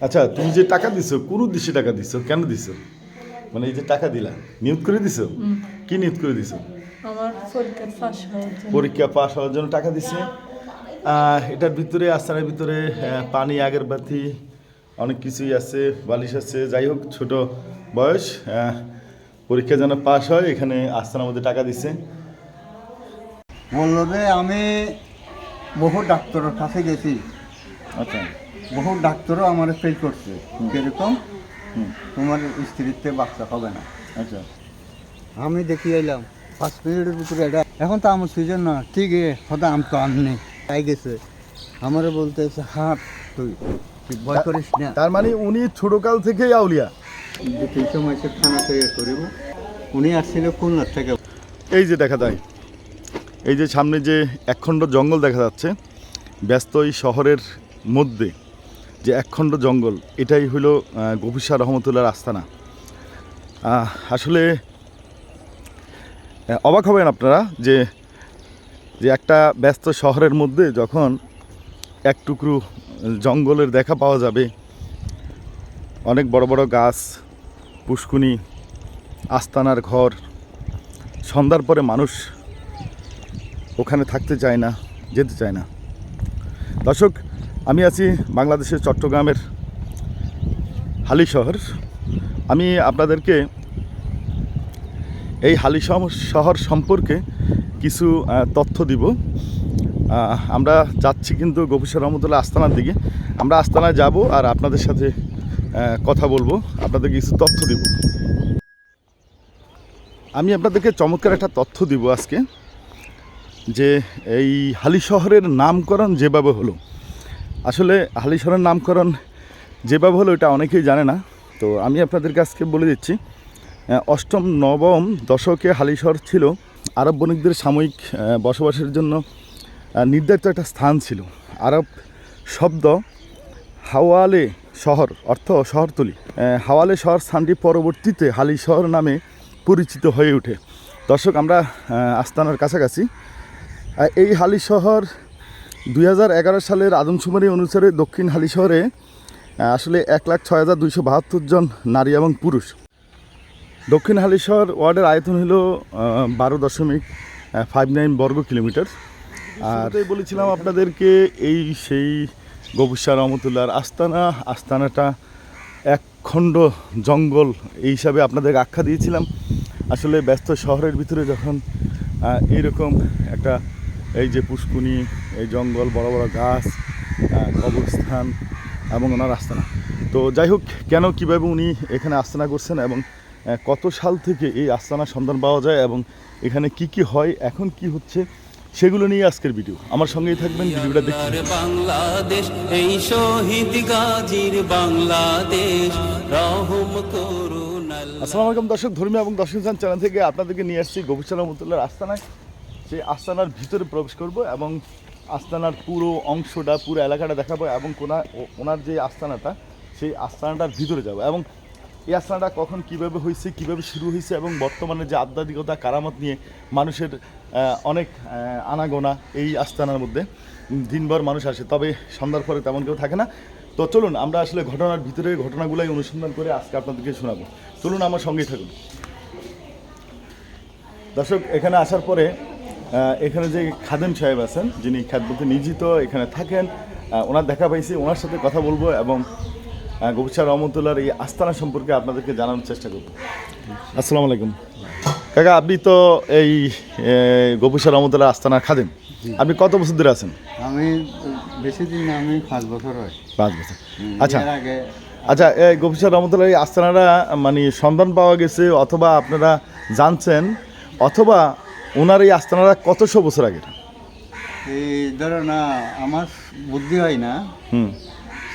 আচ্ছা তুমি যে টাকা দিছো কোন উদ্দেশ্যে টাকা দিছো কেন দিছো? মানে এই যে টাকা দিলা নিয়োগ করে দিছো? কি নিয়োগ করে দিছো? আমার পরীক্ষার পাশ হওয়ার জন্য। পরীক্ষা পাস হওয়ার জন্য টাকা দিছে। আহ, এটার ভিতরে আস্তানার ভিতরে পানি আগের বাতি অনেক কিছুই আছে বালিশ আছে যাই হোক ছোট বয়স আহ, পরীক্ষা যেন পাস হয় এখানে আস্তানার মধ্যে টাকা দিছে। বলল যে আমি বহু ডাক্তারের কাছে গেছি। আচ্ছা। বহু ডাক্তারও আমার ফেল করছে। কীরকম? তোমার স্ত্রীতে বাচ্চা হবে না। আচ্ছা। আমি দেখি এলাম পাঁচ মিনিটের ভিতরে এটা এখন তো আমার সিজন না ঠিক হয়তো আম তো আম নেই। তাই গেছে। আমার বলতেছে হাট তুই তুই ভয় করিস না। তার মানে উনি ছোটকাল থেকেই আউলিয়া। এই সময় সে থানা তৈরি করিব উনি আসছিল খুলনার থেকে। এই যে দেখা যায় এই যে সামনে যে একখণ্ড জঙ্গল দেখা যাচ্ছে ব্যস্ত এই শহরের মধ্যে যে একখণ্ড জঙ্গল, এটাই গভীর শাহ রহমতুল্লাহর আস্তানা। আসলে অবাক হবেন আপনারা যে যে একটা ব্যস্ত শহরের মধ্যে যখন এক টুকরো জঙ্গলের দেখা পাওয়া যাবে, অনেক বড় বড় গাছ, পুষ্কুনি, আস্তানার ঘর, সন্ধ্যার পরে মানুষ ওখানে থাকতে চায় না, যেতে চায় না। দর্শক আমি আছি বাংলাদেশের চট্টগ্রামের হালি শহর। আমি আপনাদেরকে এই হালি শহর- সম্পর্কে কিছু তথ্য দিব। আমরা যাচ্ছি কিন্তু গভীর রহমতুল্লাহ আস্তানার দিকে। আমরা আস্তানায় যাব আর আপনাদের সাথে কথা বলব। আপনাদের কিছু তথ্য দিব। আমি আপনাদেরকে চমৎকার একটা তথ্য দিব আজকে, যে এই হালি শহরের নামকরণ যেভাবে হলো আসলে হালি শহরের নামকরণ যেভাবে হলো, এটা অনেকেই জানে না। তো আমি আপনাদের কাছকে বলে দিচ্ছি অষ্টম, নবম দশকে হালিশহর ছিল আরব বণিকদের সাময়িক বসবাসের জন্য নির্ধারিত একটা স্থান ছিল। আরব শব্দ হাওয়ালে শহর, অর্থ শহরতলি। হাওয়ালে শহর স্থানটি পরবর্তীতে হালি শহর নামে পরিচিত হয়ে ওঠে। দর্শক, আমরা আস্তানার কাছাকাছি। এই হালি শহর দুই হাজার এগারো সালের আদমশুমারি অনুসারে দক্ষিণ হালি শহরে আসলে এক লাখ ছয় হাজার দুইশো বাহাত্তর জন নারী এবং পুরুষ। দক্ষিণ হালিশহর ওয়ার্ডের আয়তন হলো বারো দশমিক ফাইভ নাইন বর্গ কিলোমিটার। আর বলেছিলাম আপনাদেরকে এই সেই গবুসা রহমতুল্লাহর আস্তানা, আস্তানাটা এক খণ্ড জঙ্গল, এই হিসাবে আপনাদের আখ্যা দিয়েছিলাম। আসলে ব্যস্ত শহরের ভিতরে যখন এইরকম একটা এই যে পুষ্কুনি এই জঙ্গল বড় বড় গাছ কবরস্থান এবং ওনার আস্তানা। তো যাই হোক কেন কীভাবে উনি এখানে আস্তানা করছেন এবং কত সাল থেকে এই আস্তানার সন্ধান পাওয়া যায় এবং এখানে কি কি হয় এখন কি হচ্ছে সেগুলো নিয়ে আজকের ভিডিও। আমার সঙ্গেই থাকবেন ভিডিওটা আর বাংলাদেশ এই শহীদ গাজীর বাংলাদেশ রহম করুন আসসালামু আলাইকুম দর্শক ধর্মীয় এবং দর্শক চ্যানেল থেকে আপনাদেরকে নিয়ে আসছি গোবিচার রহমতুল্লাহর আস্তানায়। সেই আস্তানার ভিতরে প্রবেশ করব এবং আস্তানার পুরো অংশটা, পুরো এলাকাটা দেখাবো এবং কোনা, ওনার যে আস্তানাটা, সেই আস্তানাটার ভিতরে যাব এবং এই আস্তানাটা কখন কীভাবে হয়েছে কীভাবে শুরু হয়েছে এবং বর্তমানে যে আধ্যাত্মিকতা, কারামত নিয়ে মানুষের অনেক আনাগোনা এই আস্তানার মধ্যে দিনভর মানুষ আসে। তবে সন্ধ্যার পরে তেমন কেউ থাকে না। তো চলুন, আমরা আসলে ঘটনার ভিতরে ঘটনাগুলাই অনুসন্ধান করে আজকে আপনাদেরকে শোনাবো। চলুন, আমার সঙ্গেই থাকুন। দর্শক, এখানে আসার পরে এখানে যে খাদেম সাহেব আছেন যিনি খ্যাতবতে নিয়োজিত এখানে থাকেন ওনার দেখা পাইছি ওনার সাথে কথা বলব এবং গবিশা রহমতুল্লার এই আস্তানা সম্পর্কে আপনাদেরকে জানানোর চেষ্টা করব। আসসালামু আলাইকুম। কাকা আপনি তো এই গবিশা রহমতুল্লাহ আস্তানার খাদেম। আপনি কত বছর ধরে আছেন? আমি বেশি দিন না আমি পাঁচ বছর হয়। পাঁচ বছর। আচ্ছা। আচ্ছা এই গভীর রহমতুল্লাহ এই আস্তানারা মানে সন্ধান পাওয়া গেছে অথবা আপনারা জানছেন অথবা ওনার এই আস্তানারা কতশো বছর আগের? এই ধরো না আমার বুদ্ধি হয় না। হুম।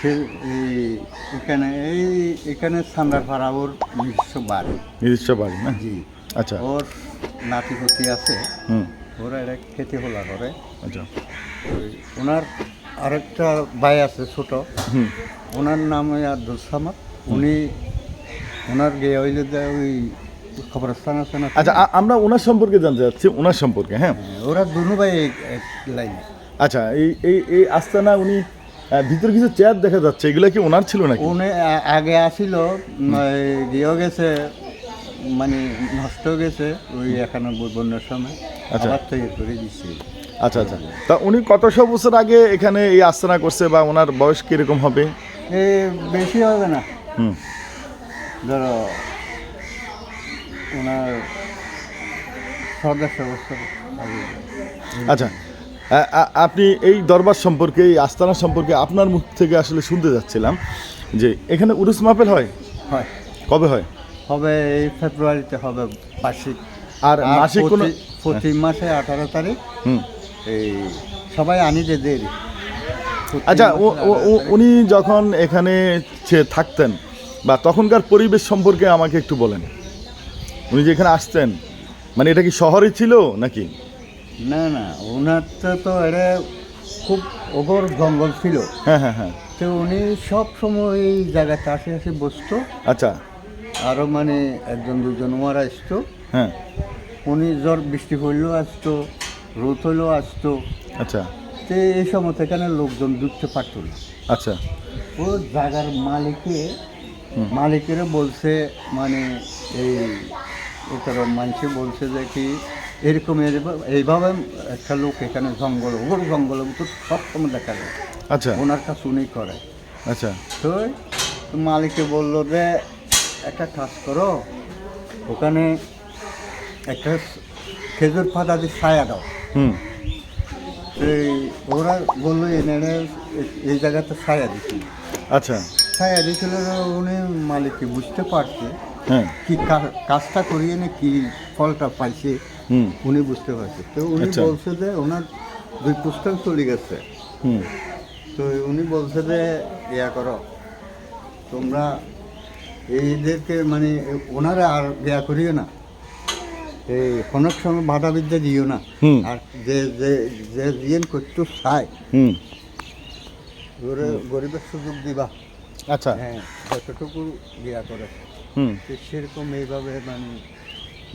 সে এই এখানে এই এখানে সান্দার পাড়া ওর নিজস্ব বাড়ি। নিজস্ব বাড়ি না? জি। আচ্ছা। ওর নাতিপতি আছে। হুম। ওরা এটা খেতে হোলা করে। আচ্ছা। ওই ওনার আরেকটা ভাই আছে ছোট। ওনার নাম ওই আব্দুল সামাদ। উনি ওনার গিয়ে হইলে যে ওই খবরস্থান আছে না? আচ্ছা আমরা ওনার সম্পর্কে জানতে চাচ্ছি ওনার সম্পর্কে হ্যাঁ। ওরা দুনু ভাই লাইনে। আচ্ছা এই এই এই আস্তানা উনি ভিতরে কিছু চেয়ার দেখা যাচ্ছে এগুলা কি ওনার ছিল নাকি? উনি আগে আসিল গিয়েও গেছে মানে নষ্ট হয়ে গেছে ওই একানব্বই বন্যার সময়। আচ্ছা। আবার তৈরি করে দিচ্ছে আচ্ছা আচ্ছা। তা উনি কতশো বছর আগে এখানে এই আস্তানা করছে বা ওনার বয়স কীরকম হবে? এ বেশি হবে না। হুম। ধরো ওনার সদস্য আচ্ছা আপনি এই দরবার সম্পর্কে এই আস্তানা সম্পর্কে আপনার মুখ থেকে আসলে শুনতে যাচ্ছিলাম যে এখানে উরুস মাহফিল হয়? হয়। কবে হয়? হবে এই ফেব্রুয়ারিতে হবে বার্ষিক। আর মাসিক কোনো প্রতি- প্রতি মাসে আঠারো তারিখ। হুম। এই সবাই আনি যে দেরি। আচ্ছা ও- ও- 18 ও- উনি যখন এখানে থাকতেন বা তখনকার পরিবেশ সম্পর্কে আমাকে একটু বলেন। উনি যে এখানে আসতেন মানে এটা কি শহরে ছিল নাকি? না না ওনার তো এটা খুব ওগর জঙ্গল ছিল। হ্যাঁ হ্যাঁ হ্যাঁ। তো উনি সব সময় এই জায়গাতে আসে আসে বসতো। আচ্ছা। আরও মানে একজন দুজন ওমারা আসতো। হ্যাঁ। উনি জ্বর বৃষ্টি পড়লেও আসতো রোদ হলেও আসতো। আচ্ছা। তো এই সময় এখানে লোকজন ঢুকতে পারতো না। আচ্ছা। ও জায়গার মালিকে মালিকেরা বলছে মানে এই ওটার মানুষে বলছে যে কি এরকম এইভাবে একটা লোক এখানে জঙ্গল ওর জঙ্গলের মতো সবসময় দেখা যায়। আচ্ছা। ওনার কাছে উনি করে। আচ্ছা। তো মালিকে বলল যে একটা কাজ করো ওখানে একটা খেজুর পাতা দিয়ে ছায়া দাও। হুম। এই ওরা বলল এনে এই জায়গাতে ছায়া দিচ্ছি আচ্ছা। ছায়া দিয়েছিল উনি মালিককে বুঝতে পারছে। হ্যাঁ। কি কাজটা করিয়ে নে কি ফলটা পাইছে উনি বুঝতে পারছে। তো উনি আচ্ছা। বলছে যে ওনার দুই পুস্তক চলে গেছে। হুম। তো উনি বলছে যে ইয়া করো তোমরা এইদেরকে মানে ওনারা আর ইয়া করিও না। এই অনেক সময় বাধা বিদ্যা দিও না। আর যে যে যে জিয়েন করতে চায় গরিবের সুযোগ দিবা। আচ্ছা। হ্যাঁ যতটুকু ইয়া করে হুম তো সেরকম এইভাবে মানে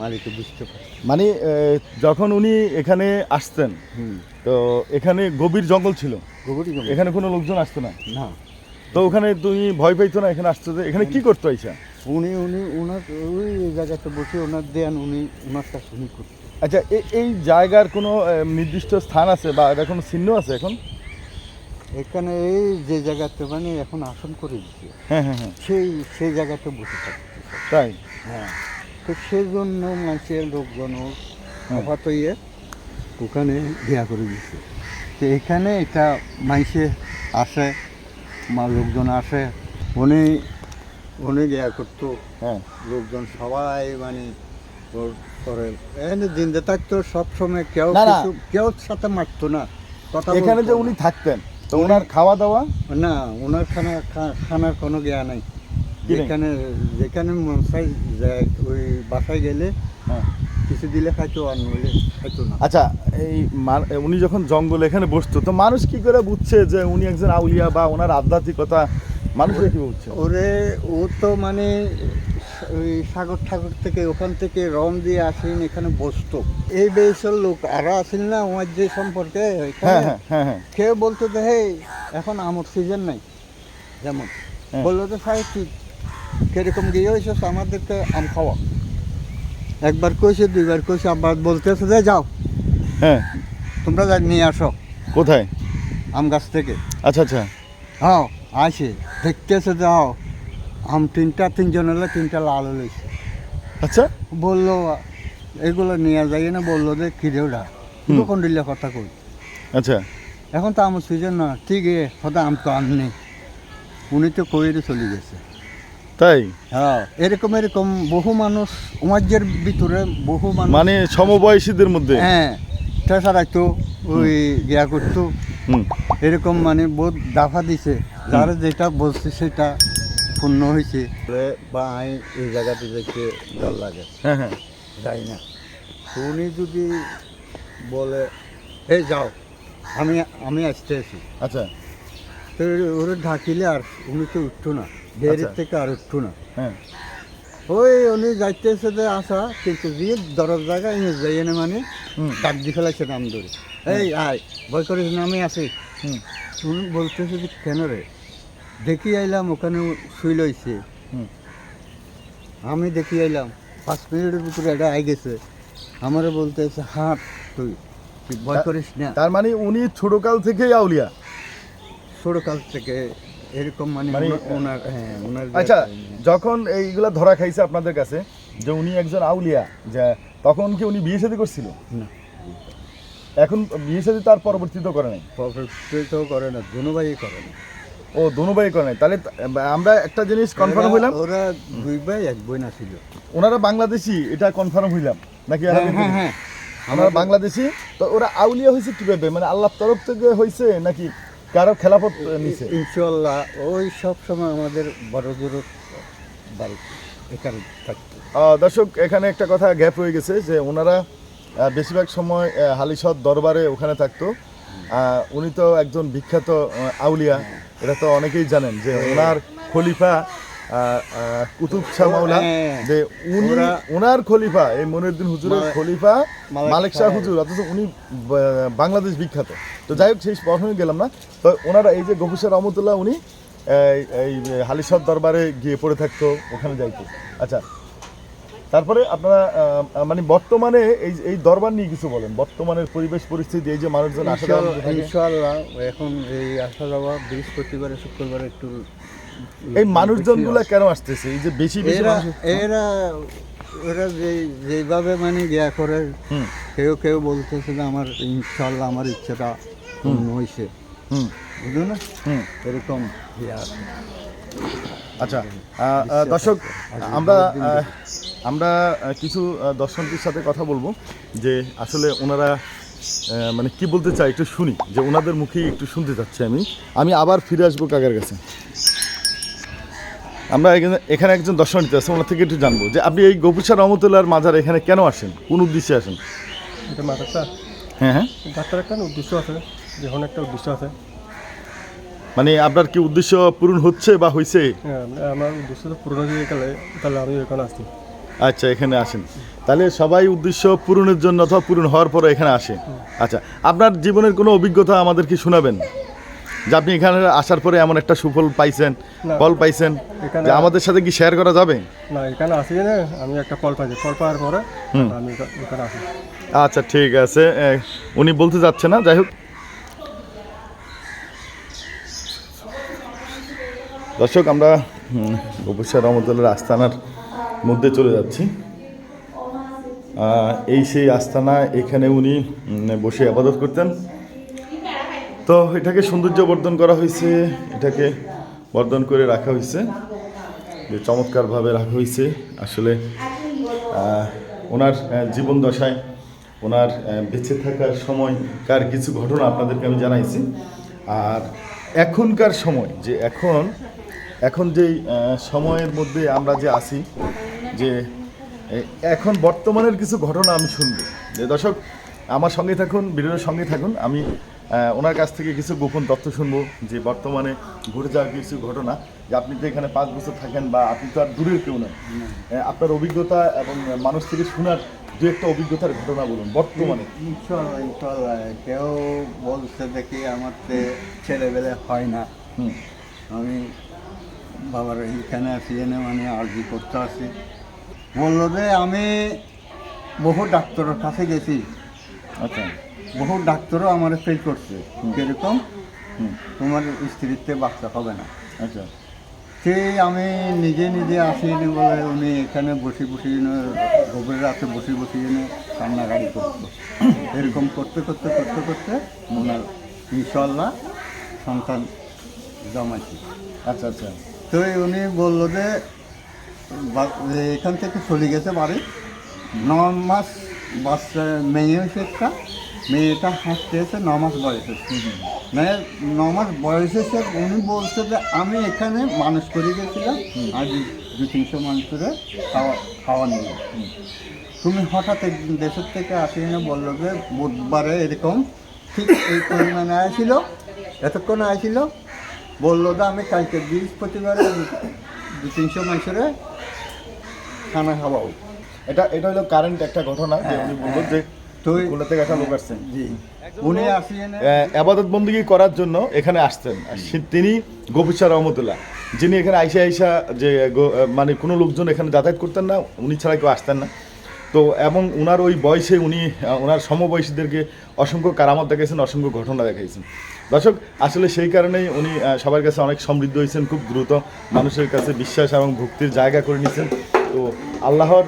মালিককে বুঝতে পারে মানে যখন উনি এখানে আসতেন তো এখানে গভীর জঙ্গল ছিল। এখানে কোনো লোকজন আসতো না? না। তো ওখানে তুমি ভয় পাইতো না এখানে আসতে? যে এখানে কি করতো আইসা? উনি উনি ওনার ওই জায়গাতে বসে ওনার দেন উনি ওনার কাছে উনি করতেন আচ্ছা এই জায়গার কোনো নির্দিষ্ট স্থান আছে বা এটা কোনো চিহ্ন আছে এখন? এখানে এই যে জায়গাতে মানে এখন আসন করে দিচ্ছে হ্যাঁ হ্যাঁ হ্যাঁ। সেই সেই জায়গাতে বসে থাকছে তাই? হ্যাঁ। তো সেজন্য মানুষের লোকজন হঠাৎ ইয়ে ওখানে বিয়া করে দিচ্ছে তো এখানে এটা মানুষে আসে মা লোকজন আসে উনি উনি বিয়া করতো। হ্যাঁ। লোকজন সবাই মানে ওর করে। এখানে দিনতে থাকতো সবসময় কেউ। কিছু কেউ সাথে মারতো না কথা এখানে যে উনি থাকতেন তো ওনার খাওয়া দাওয়া? না। ওনার খানা খানার কোনো জ্ঞান নেই? যেখানে যেখানে মন চাই যায় ওই বাসায় গেলে হ্যাঁ। কিছু দিলে খাইতো আর নইলে খাইতো না। আচ্ছা এই উনি যখন জঙ্গলে এখানে বসতো তো মানুষ কি করে বুঝছে যে উনি একজন আউলিয়া বা ওনার আধ্যাত্মিকতা মানুষরা কি বুঝছে? ওরে ও তো মানে ওই সাগর ঠাকুর থেকে ওখান থেকে রম দিয়ে আসেন এখানে বসতো। এই বেসল লোক আরও আসেন না আমার যে সম্পর্কে? হ্যাঁ হ্যাঁ কেউ বলতো যে হে এখন আমর সিজন নাই। যেমন। বলল তো সাহেব তুই কীরকম গিয়ে হয়েছিস আমাদেরকে আম খাওয়া একবার কইছে দুইবার কইছে আবার বলতেছে যে যাও। হ্যাঁ। তোমরা যা নিয়ে আসো। কোথায়? আম গাছ থেকে। আচ্ছা আচ্ছা। হ্যাঁ আসে। দেখতেছে যাও আম তিনটা তিনজন হলে তিনটা লাল হয়েছে আচ্ছা। বলল এগুলো নিয়ে যাই না। বলল যে কিরে ওটা। কোন দিলে কথা কই? আচ্ছা। এখন তো আমার সিজন না। ঠিক এ হয়তো আম তো আম নেই। উনি তো কইরে চলে গেছে। তাই? হ্যাঁ এরকম এরকম বহু মানুষ সমাজের ভিতরে বহু মানুষ মানে সমবয়সীদের মধ্যে? হ্যাঁ ঠেসারাইতো ওই ইয়া করতো। এরকম মানে বহুত দাফা দিছে। যারা যেটা বলছে সেটা পূর্ণ হয়েছে। বা আমি এই জায়গাতে দেখতে ডর লাগে। হ্যাঁ হ্যাঁ। যাই না। উনি যদি বলে এই যাও আমি আমি আসতে আছি আচ্ছা। তো ওরা ঢাকিলে আর উনি তো উঠতো না। ডেয়ারির আচ্ছা। থেকে আর উঠতো না। হ্যাঁ। ওই উনি যাইতেছে যে আসা কিন্তু দিয়ে দরজ জায়গায় যাই না মানে ডাক দিয়ে ফেলাইছে নাম ধরে। এই আয় ভয় করিস না আমি আছি। হুম। তুমি বলতেছে যে কেন রে? দেখি আইলাম ওখানে শুই লইছে। আমি দেখি আইলাম পাঁচ মিনিটের ভিতরে এটা আই গেছে। আমারও বলতেছে হাঁট তুই ভয় করিস না। তার মানে উনি ছোটকাল থেকেই আউলিয়া? ছোটকাল থেকে এরকম মানে মানে, ওনার হ্যাঁ ওনার আচ্ছা যখন এইগুলা ধরা খাইছে আপনাদের কাছে যে উনি একজন আউলিয়া যে তখন কি উনি বিয়ে শাদী করছিল? না। এখন বিয়ে শাদী তার পরবর্তীতে করে নাই? প্রফেসর করে না দুনুভাই করে না। ও দোনো ভাই করে নাই। তাহলে আমরা একটা জিনিস কনফার্ম হইলাম। ওরা দুই ভাই এক বোন ছিল ওনারা বাংলাদেশি এটা কনফার্ম হইলাম। নাকি হ্যাঁ হ্যাঁ হ্যাঁ। আমরা বাংলাদেশি তো ওরা আউলিয়া হয়েছে কীভাবে? মানে আল্লাহর তরফ থেকে হয়েছে নাকি কারও খেলাফত নিছে ইনশাল্লাহ ওই সব সময় আমাদের বড় জোর এখানে থাকতো। দর্শক এখানে একটা কথা গ্যাপ হয়ে গেছে যে ওনারা বেশিরভাগ সময় হালিশদ দরবারে ওখানে থাকতো। উনি তো একজন বিখ্যাত আউলিয়া। এটা তো অনেকেই জানেন যে ওনার খলিফা কুতুব শাহ মাওলা হ্যাঁ। যে উনি ওনার খলিফা এই মনিউদ্দিন হুজুরের খলিফা মালেক শাহ। হুজুর অথচ উনি বাংলাদেশ বিখ্যাত। তো যাই হোক সেই প্রশ্নে গেলাম না। তো ওনারা এই যে গফুসা রহমতুল্লাহ উনি এই- হালিশদ দরবারে গিয়ে পড়ে থাকতো ওখানে যাইতো। আচ্ছা তারপরে আপনারা মানে বর্তমানে এই এই দরবার নিয়ে কিছু বলেন। বর্তমানের পরিবেশ পরিস্থিতি এই যে মানুষজন আসা ইনশাল্লাহ এখন এই আসা যাওয়া বৃহস্পতিবারে শুক্রবারে একটু এই মানুষজনগুলা কেন আসতেছে? এই যে বেশি বেশি এরা এরা ওরা যে যেভাবে মানে ইয়া করে কেউ কেউ বলতেছে যে আমার ইনশাল্লাহ আমার ইচ্ছাটা পূর্ণ হয়েছে বুঝলো না? এরকম ইয়া। আচ্ছা দর্শক আমরা আমরা কিছু দর্শকদের সাথে কথা বলব যে আসলে ওনারা মানে কি বলতে চাই একটু শুনি যে ওনাদের মুখেই একটু শুনতে চাচ্ছি আমি। আমি আবার ফিরে আসব কাকার কাছে। আমরা এখানে এখানে একজন দর্শনার্থী আছে ওনার থেকে একটু জানব যে আপনি এই গোপুষা রহমতুল্লাহর মাজার এখানে কেন আসেন? কোন উদ্দেশ্যে আসেন? এটা মাথাটা হ্যাঁ হ্যাঁ। ডাক্তার একটা উদ্দেশ্য আছে যখন একটা উদ্দেশ্য আছে। মানে আপনার কি উদ্দেশ্য পূরণ হচ্ছে বা হয়েছে হ্যাঁ, আমার উদ্দেশ্য তো পুরনো দিয়ে গেলে তাহলে আমি এখানে আসছি আচ্ছা এখানে আসেন। তাহলে সবাই উদ্দেশ্য পূরণের জন্য অথবা পূরণ হওয়ার পরে এখানে আসে আচ্ছা আপনার জীবনের কোনো অভিজ্ঞতা আমাদেরকে শোনাবেন? যে আপনি এখানে আসার পরে এমন একটা সুফল পাইছেন। ফল পাইছেন এখানে- যে আমাদের সাথে কি শেয়ার করা যাবে? না এখানে আসি না আমি একটা ফল পাইছি। ফল পাওয়ার পরে। আমি এখানে আসি। আচ্ছা ঠিক আছে। উনি বলতে যাচ্ছে না যাই হোক। দর্শক আমরা গোপুষা রহমতুল্লাহ আস্তানার মধ্যে চলে যাচ্ছি। এই সেই আস্তানা এখানে উনি বসে আবাদত করতেন। তো এটাকে সৌন্দর্য বর্ধন করা হয়েছে, এটাকে বর্ধন করে রাখা হয়েছে, যে চমৎকারভাবে রাখা হয়েছে। আসলে ওনার জীবন দশায় ওনার বেঁচে থাকার সময়কার কিছু ঘটনা আপনাদেরকে আমি জানাইছি। আর এখনকার সময়, যে এখন এখন যেই সময়ের মধ্যে আমরা যে আছি, যে এখন বর্তমানের কিছু ঘটনা আমি শুনব। যে দর্শক, আমার সঙ্গে থাকুন ভিডিওর সঙ্গে থাকুন, আমি ওনার কাছ থেকে কিছু গোপন তথ্য শুনব যে বর্তমানে ঘটে যাওয়া কিছু ঘটনা। যে আপনি তো এখানে পাঁচ বছর থাকেন বা আপনি তো আর দূরের কেউ নয় আপনার অভিজ্ঞতা এবং মানুষ থেকে শোনার দু একটা অভিজ্ঞতার ঘটনা বলুন বর্তমানে। কেউ বলছে দেখি আমার তে ছেলেবেলে হয় না। আমি বাবার এইখানে আসি এনে মানে আর্জি করতে আসি। বলল যে আমি বহু ডাক্তারের কাছে গেছি। আচ্ছা। বহু ডাক্তারও আমার ফেল করছে। কীরকম তোমার স্ত্রীতে বাচ্চা হবে না। আচ্ছা। সেই আমি নিজে নিজে আসিনি বলে, উনি এখানে বসে বসে গভীর রাতে বসে বসে কান্নাকাড়ি করতো। এরকম করতে করতে করতে করতে ওনার ইনশাল্লাহ সন্তান জমাইছে। আচ্ছা আচ্ছা। তো উনি বলল যে এখান থেকে চলে গেছে বাড়ি। ন মাস বাচ্চা, মেয়ে হয়েছে একটা মেয়েটা হাঁটতে এসে ন মাস বয়স। হচ্ছে মানে ন মাস বয়স এসে উনি বলছে যে আমি এখানে মানুষ করে গেছিলাম আর দু- তিনশো মানুষের খাওয়া খাওয়া নিয়ে। তুমি হঠাৎ একদিন দেশের থেকে আসি না বলল যে বুধবারে এরকম ঠিক এই পরিমাণে আসছিল এতক্ষণ আসছিল বলল যে আমি কালকে বৃহস্পতিবারে দু- দু তিনশো মানুষের খানা খাওয়াও এটা এটা হলো কারেন্ট একটা ঘটনা যে উনি বলল যে তো উনি আবাদত বন্দী করার জন্য এখানে আসতেন তিনি গফিসা রহমতুল্লাহ। যিনি এখানে আইসা আইসা যে গো- মানে কোনো লোকজন এখানে যাতায়াত করতেন না উনি ছাড়া কেউ আসতেন না। তো এবং ওনার ওই বয়সে উনি ওনার সমবয়সীদেরকে অসংখ্য কারামত দেখাইছেন অসংখ্য ঘটনা দেখাইছেন। দর্শক আসলে সেই কারণেই উনি সবার কাছে অনেক সমৃদ্ধ হয়েছেন খুব দ্রুত মানুষের কাছে বিশ্বাস এবং ভক্তির জায়গা করে নিয়েছেন। তো আল্লাহর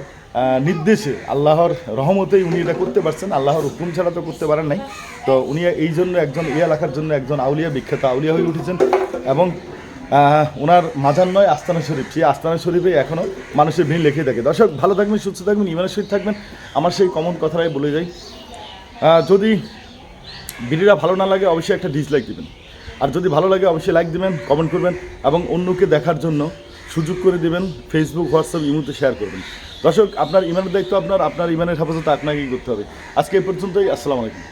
নির্দেশে আল্লাহর রহমতেই উনি এটা করতে পারছেন, আল্লাহর হুকুম ছাড়া তো করতে পারেন নাই। তো উনি এই জন্য একজন, এই এলাকার জন্য একজন আউলিয়া, বিখ্যাত আউলিয়া হয়ে উঠেছেন এবং ওনার মাজার নয়, আস্তানা শরীফ। সেই আস্তানা শরীফে এখনও মানুষের ভিড় লেখে থাকে। দর্শক, ভালো থাকবেন, সুস্থ থাকবেন ইমানের সহিত থাকবেন। আমার সেই কমন কথাটাই বলে যাই। যদি ভিডিওটা ভালো না লাগে, অবশ্যই একটা ডিসলাইক দিবেন। আর যদি ভালো লাগে, অবশ্যই লাইক দিবেন কমেন্ট করবেন এবং অন্যকে দেখার জন্য সুযোগ করে দেবেন ফেসবুক হোয়াটসঅ্যাপ ইমুতে শেয়ার করবেন। দর্শক, আপনার ইমানের দায়িত্ব আপনার আপনার ইমানের হেফাজত আপনাকেই করতে হবে। আজকে এই পর্যন্তই, আসসালামু আলাইকুম।